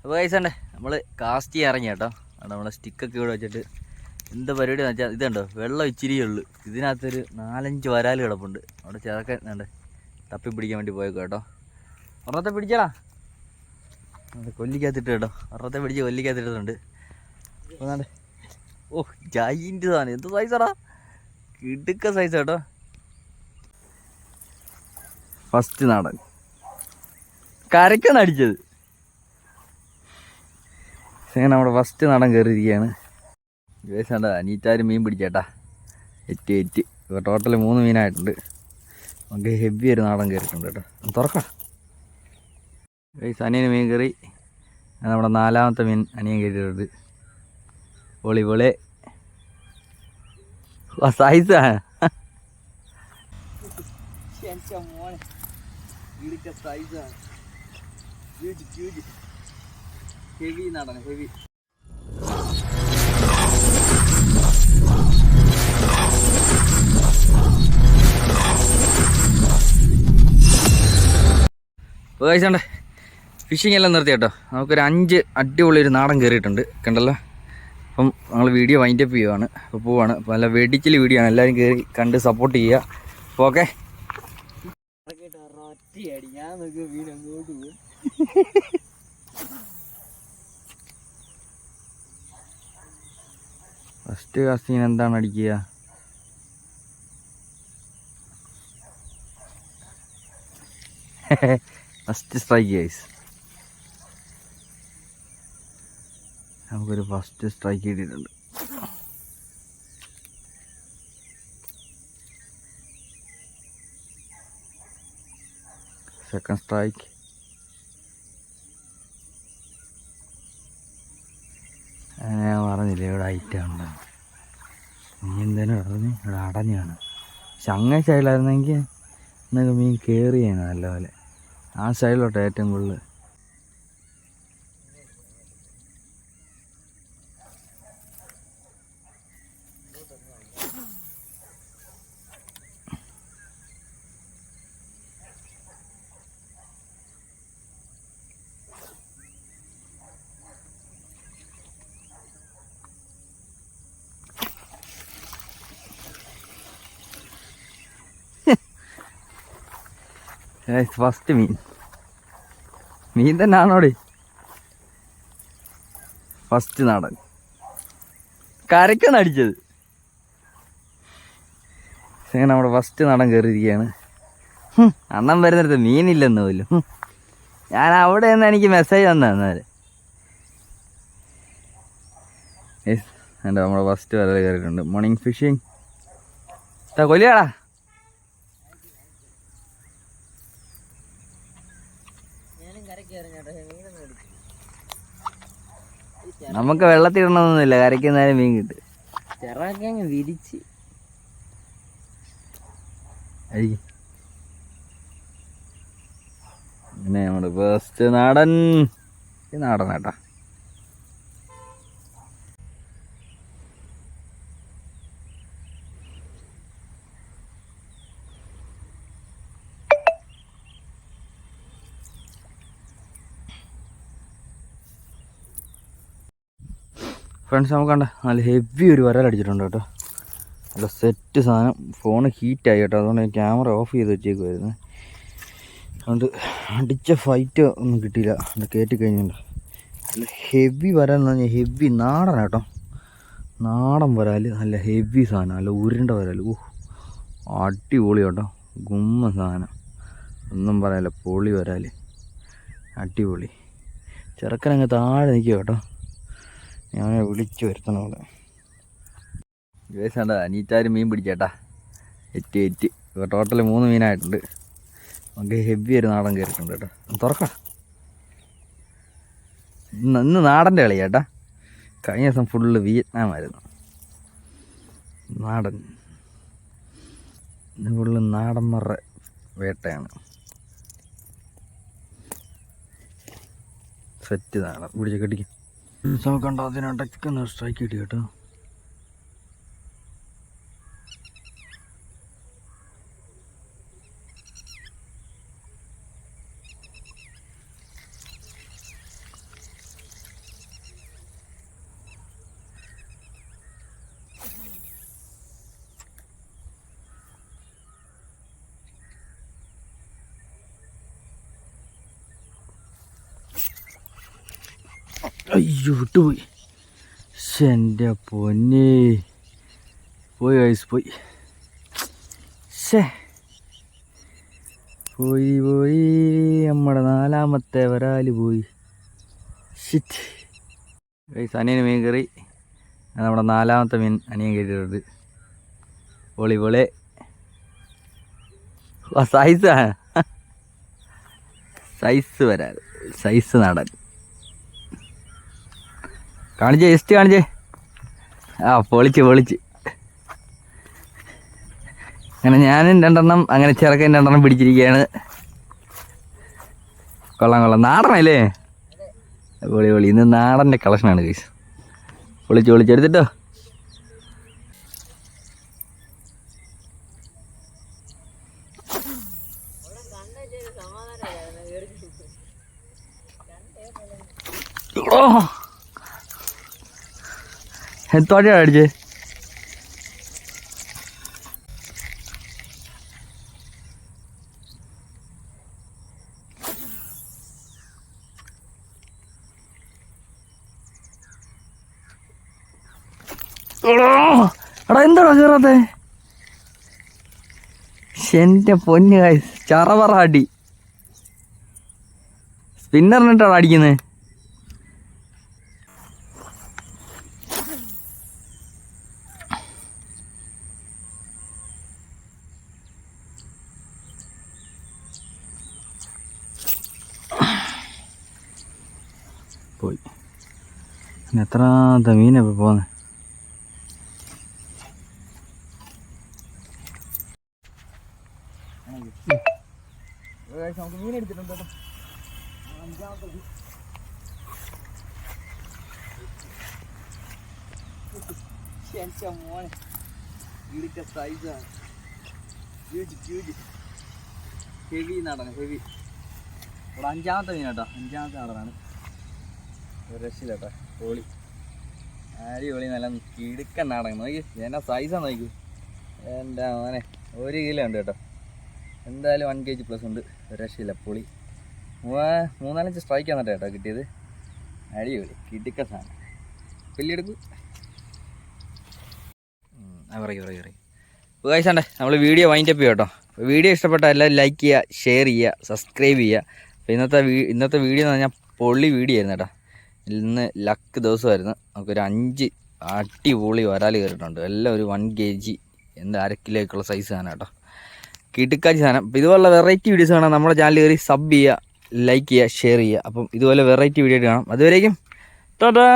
അപ്പോൾ കൈസണ്ടേ നമ്മൾ കാസ്റ്റ് ചെയ്യാൻ ഇറങ്ങി കേട്ടോ. അവിടെ നമ്മളെ സ്റ്റിക്കൊക്കെ ഇവിടെ വെച്ചിട്ട് എന്താ പരിപാടി എന്ന് വെച്ചാൽ ഇതുണ്ടോ വെള്ളം ഇച്ചിരി ഉള്ളൂ ഇതിനകത്തൊരു നാലഞ്ച് വരാൽ കിടപ്പുണ്ട്. അവിടെ ചെറുക്കൻ ഉണ്ട് തപ്പി പിടിക്കാൻ വേണ്ടി പോയേക്കോ കേട്ടോ. ഒറത്തെ പിടിച്ചടാ. കൊല്ലിക്കകത്തിട്ട് കേട്ടോ. ഒറത്തെ പിടിച്ച് കൊല്ലിക്കകത്തിട്ടുണ്ട് ഓ ജയിന്റ് സാധനം. എന്ത് സൈസാടാ കിടുക്ക സൈസ് കേട്ടോ ഫസ്റ്റ് നാടൻ. കരക്കാണ് അടിച്ചത്. അങ്ങനെ നമ്മുടെ ഫസ്റ്റ് നടൻ കയറിയിരിക്കുകയാണ് വേണ്ട അനീറ്റാരും മീൻ പിടിച്ചേട്ടാ. എറ്റ് എറ്റ് ഇപ്പോൾ ടോട്ടൽ മൂന്ന് മീനായിട്ടുണ്ട്. നമുക്ക് ഹെവി ഒരു നാടൻ കയറിയിട്ടുണ്ട് കേട്ടോ. തുറക്കാം. അനിയന് മീൻ കയറി നമ്മുടെ നാലാമത്തെ മീൻ അനിയൻ കയറിയിട്ടുണ്ട് പൊളി പൊളി സൈസാ ഹെവി നടന ഹെവി. കഴിച്ചണ്ടേ ഫിഷിംഗ് എല്ലാം നിർത്തി കേട്ടോ. നമുക്കൊരു അഞ്ച് അടിപൊളി ഒരു നാടൻ കയറിയിട്ടുണ്ട് കണ്ടല്ലോ? അപ്പം ഞങ്ങൾ വീഡിയോ വൈൻഡ് അപ്പ് ചെയ്യുവാണ് അപ്പോൾ പോവാണ്. നല്ല വെടിച്ചിൽ വീഡിയോ ആണ് എല്ലാവരും കയറി കണ്ട് സപ്പോർട്ട് ചെയ്യുക. അപ്പോൾ ഓക്കെ ഞാൻ വീട് അങ്ങോട്ട് പോകും ഫസ്റ്റ് കാസ്റ്റിങ്ങിന് എന്താണ് അടിക്കുക? ഫസ്റ്റ് സ്ട്രൈക്ക് ഗൈസ് നമുക്കൊരു ഫസ്റ്റ് സ്ട്രൈക്ക് കിട്ടിയിട്ടുണ്ട്. സെക്കൻഡ് സ്ട്രൈക്ക് ഇവിടെ ഐറ്റാണ് എന്തേലും പറഞ്ഞു ഇവിടെ അടഞ്ഞാണ്. പക്ഷെ അങ്ങനെ സൈഡിലായിരുന്നെങ്കിൽ എന്നൊക്കെ മീൻ കയറിയാണ് നല്ലപോലെ. ആ സൈഡിലോട്ട് ഏറ്റവും കൂടുതൽ ഫസ്റ്റ് മീൻ. മീൻ തന്നെ ആണോടി ഫസ്റ്റ് നാടൻ. കരക്കാണ് അടിച്ചത്. അങ്ങനെ നമ്മുടെ ഫസ്റ്റ് നാടൻ കയറിയിരിക്കുകയാണ്. അന്നം വരുന്നിടത്ത് മീനില്ലെന്ന് പോലും. ഞാൻ അവിടെ നിന്ന് എനിക്ക് മെസ്സേജ് തന്നാൽ എന്റെ നമ്മുടെ ഫസ്റ്റ് വരൽ കയറിയിട്ടുണ്ട്. മോർണിംഗ് ഫിഷിങ് കൊല്ലിയാടാ നമുക്ക് വെള്ളത്തിൽ ഇടണമെന്നൊന്നുമില്ല കരയ്ക്ക് മീൻ കിട്ടും. ചെറുക്കെ അങ്ങ് വിരിച്ച്. പിന്നെ നമ്മുടെ ഫസ്റ്റ് നാടൻ. നാടൻ കേട്ടാ ഫ്രണ്ട്സ് നമുക്ക് കണ്ട നല്ല ഹെവി ഒരു വരൽ അടിച്ചിട്ടുണ്ട് കേട്ടോ. നല്ല സെറ്റ് സാധനം. ഫോൺ ഹീറ്റായി കേട്ടോ. അതുകൊണ്ട് ഞാൻ ക്യാമറ ഓഫ് ചെയ്ത് വെച്ചേക്കുമായിരുന്നു അതുകൊണ്ട് അടിച്ച ഫൈറ്റ് ഒന്നും കിട്ടിയില്ല. അത് കയറ്റി കഴിഞ്ഞുണ്ട് നല്ല ഹെവി വരൽ എന്ന് പറഞ്ഞാൽ ഹെവി നാടൻ കേട്ടോ. നാടൻ വരാൽ നല്ല ഹെവി സാധനം. നല്ല ഉരുണ്ട വരാൽ ഓ അടിപൊളി കേട്ടോ. ഗുമ്മ സാധനം. ഒന്നും പറയാനില്ല പൊളി വരാൽ അടിപൊളി. ചെറുക്കനങ്ങ് താഴെ നിൽക്കുക കേട്ടോ. ഞാൻ വിളിച്ചു വരുത്തണം അവിടെ. അനീറ്റാരും മീൻ പിടിച്ചേട്ടാ. എറ്റ് എറ്റ് ഇപ്പോൾ ടോട്ടൽ മൂന്ന് മീനായിട്ടുണ്ട്. നമുക്ക് ഹെവി ഒരു നാടൻ കയറിയിട്ടുണ്ട് കേട്ടോ. തുറക്കാം ഇന്ന് ഇന്ന് നാടന്റെ കളി ചേട്ടാ കഴിഞ്ഞ ദിവസം ഫുള്ള് വിയറ്റ്നാം ആയിരുന്നു. നാടൻ. ഫുള്ള് നാടൻ നാടന്മാരുടെ വേട്ടയാണ്. സെറ്റ് നാടൻ. പിടിച്ച് കെട്ടിക്കും. നോക്കണ്ട അതിനടക്കുന്ന സ്ട്രൈക്ക് കിട്ടി കേട്ടോ. അയ്യോ വിട്ടുപോയി. എന്റെ പൊന്നെ. പോയി ഐസ് പോയി. ശേ പോയി പോയി. നമ്മുടെ നാലാമത്തെ വരാൽ പോയി. ഷിറ്റ് ഗൈസ് അനിയന് മീൻ കറി. നമ്മുടെ നാലാമത്തെ മീൻ അനിയൻ കയറ്റിയിട്ടുണ്ട് പൊളി പൊളി. സൈസ് സൈസ് വരാൽ സൈസ് നടൻ. കാണിച്ചേ ജസ്റ്റ് കാണിച്ചേ. ആ പൊളിച്ച് പൊളിച്ച്. അങ്ങനെ ഞാനും രണ്ടെണ്ണം അങ്ങനെ ചെറുക്കൻ രണ്ടെണ്ണം പിടിച്ചിരിക്കുകയാണ്. കൊള്ളാം കൊള്ളാം. നാടനല്ലേ? പൊളി പൊളി ഇന്ന് നാടന്റെ കളക്ഷനാണ് കേസ് പൊളിച്ച് പൊളിച്ച്. എടുത്തിട്ടോ? എത്തോടെയാണ് അടിച്ചേ. എടാ എന്താടാ കയറാത്തെ എന്റെ പൊന്നു കായ് ചറവറ അടി. സ്പിന്നറിനിട്ടാണ് അടിക്കുന്നത് ഇനി എത്രാമത്തെ മീനാ ഇപ്പൊ പോന്നെ? നമുക്ക് മീൻ എടുത്തിട്ടുണ്ട് കേട്ടോ മോനെ ഇടുക്ക സൈസാണ് ഹ്യൂജ് ഹ്യൂജ് ഹെവി നടന ഹെവി. ഇവിടെ അഞ്ചാമത്തെ മീൻ കേട്ടോ അഞ്ചാമത്തെ നടനാണ് ഒരു രക്ഷയില്ല കേട്ടോ. പൊളി. അടിപൊളി നല്ല കിടുക്കൻ നാടകം. നോക്കി എന്നാ സൈസാണ് നോക്കി. എന്റെ മോനെ ഒരു കിലോ ഉണ്ട് കേട്ടോ. എന്തായാലും വൺ കെ ജി പ്ലസ് ഉണ്ട്. ഒരു രക്ഷയില്ല പൊളി. മൂന്നാലഞ്ച് സ്ട്രൈക്ക് ആണ് കേട്ടോ കിട്ടിയത്. അടിപൊളി കിടുക്ക സാധനം. വലിയെടുക്കും പറയൂ പറയൂ പറയൂ. അപ്പോൾ കഴിച്ചാണ്ടേ നമ്മൾ വീഡിയോ വൈൻഡ് അപ്പ് ചെയ്യാം കേട്ടോ. വീഡിയോ ഇഷ്ടപ്പെട്ട എല്ലാവരും ലൈക്ക് ചെയ്യുക ഷെയർ ചെയ്യുക സബ്സ്ക്രൈബ് ചെയ്യുക. അപ്പോൾ ഇന്നത്തെ വീ ഇന്നത്തെ വീഡിയോ എന്ന് പറഞ്ഞാൽ പൊള്ളി വീഡിയോ ആയിരുന്നു കേട്ടോ. ഇന്ന് ലക്ക് ദിവസമായിരുന്നു. നമുക്കൊരു അഞ്ച് അടിപൊളി വരാൽ കയറിയിട്ടുണ്ട്. എല്ലാം ഒരു വൺ കെ ജി എന്താ അര കിലോയ്ക്കുള്ള സൈസ് സാധനം കേട്ടോ. കിടുക്കാച്ചി സാധനം. അപ്പോൾ ഇതുപോലുള്ള വെറൈറ്റി വീഡിയോസ് കാണാൻ നമ്മുടെ ചാനൽ കയറി സബ് ചെയ്യുക ലൈക്ക് ചെയ്യുക ഷെയർ ചെയ്യുക. അപ്പം ഇതുപോലെ വെറൈറ്റി വീഡിയോ കാണാം. അതുവരേക്കും ടാറ്റാ